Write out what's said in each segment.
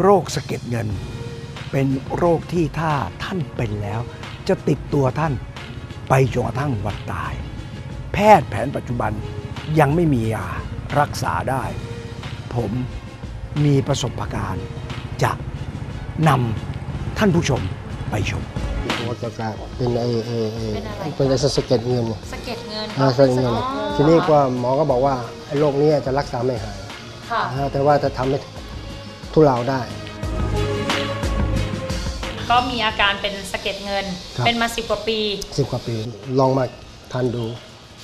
โรคสะเก็ดเงิน เป็นโรคที่ถ้าท่านเป็นแล้ว จะติดตัวท่านไปจนกระทั่งวันตาย แพทย์แผนปัจจุบันยังไม่มียารักษาได้ ผมมีประสบการณ์จะนำท่านผู้ชมไปชมหัวจะกลายเป็นไอ้ไอ้ไอ้เป็นอะไรเป็นไอ้สะเก็ดเงินสะเก็ดเงินอ่าสะเก็ดเงินอ๋อทีนี้ก็หมอก็บอกว่าไอ้โรคนี้จะรักษาไม่หายค่ะอ่าแต่ว่าจะทำให้ ทุเลาได้ ก็มีอาการเป็นสะเก็ดเงิน ครับ เป็นมาสิบกว่าปี สิบกว่าปีลองมาทานดู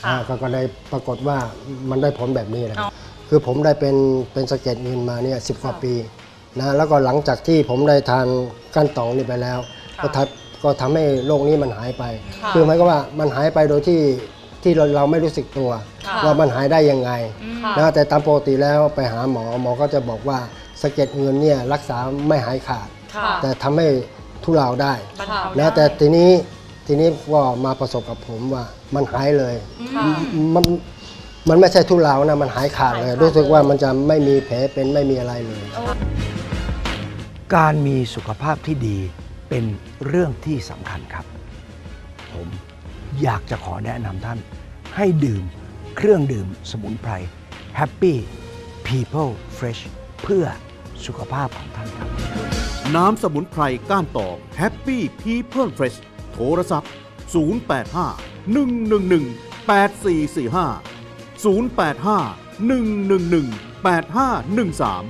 ค่ะอ่าก็ก็ได้ปรากฏว่ามันได้ผลแบบนี้แหละอ๋อ คือผมได้เป็นเป็นสะเก็ดเงินมาเนี่ยสิบกว่าปีนะแล้วก็หลังจากที่ผมได้ทานก้านตองนี่ไปแล้วก็ทำก็ทำให้โรคนี้มันหายไปค่ะคือหมายก็ว่ามันหายไปโดยที่ที่เราเราไม่รู้สึกตัวค่ะ ว่ามันหายได้ยังไงอืมนะแต่ตามปกติแล้วไปหาหมอหมอก็จะบอกว่า สะเก็ดเงินเนี่ยรักษาไม่หายขาด ค่ะแต่ทำให้ทุเลาได้บรรเทานะได้แต่ทีนี้ทีนี้ก็มาประสบกับผมว่ามันหายเลยค่ะ มันมันไม่ใช่ทุเลานะมันหายขาดเลยหายขาดรู้สึกว่าเลยมันจะไม่มีแผลเป็นไม่มีอะไรเลย การมีสุขภาพที่ดีเป็นเรื่องที่สำคัญครับ ผมอยากจะขอแนะนำท่านให้ดื่มเครื่องดื่มสมุนไพร Happy People Fresh เพื่อสุขภาพของท่านครับ น้ำสมุนไพรก้านตอง Happy People Fresh โทรศัพท์ 085 111 8445 085 111 8513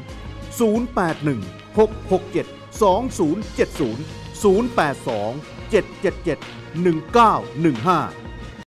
081 667 2070 082 777 1915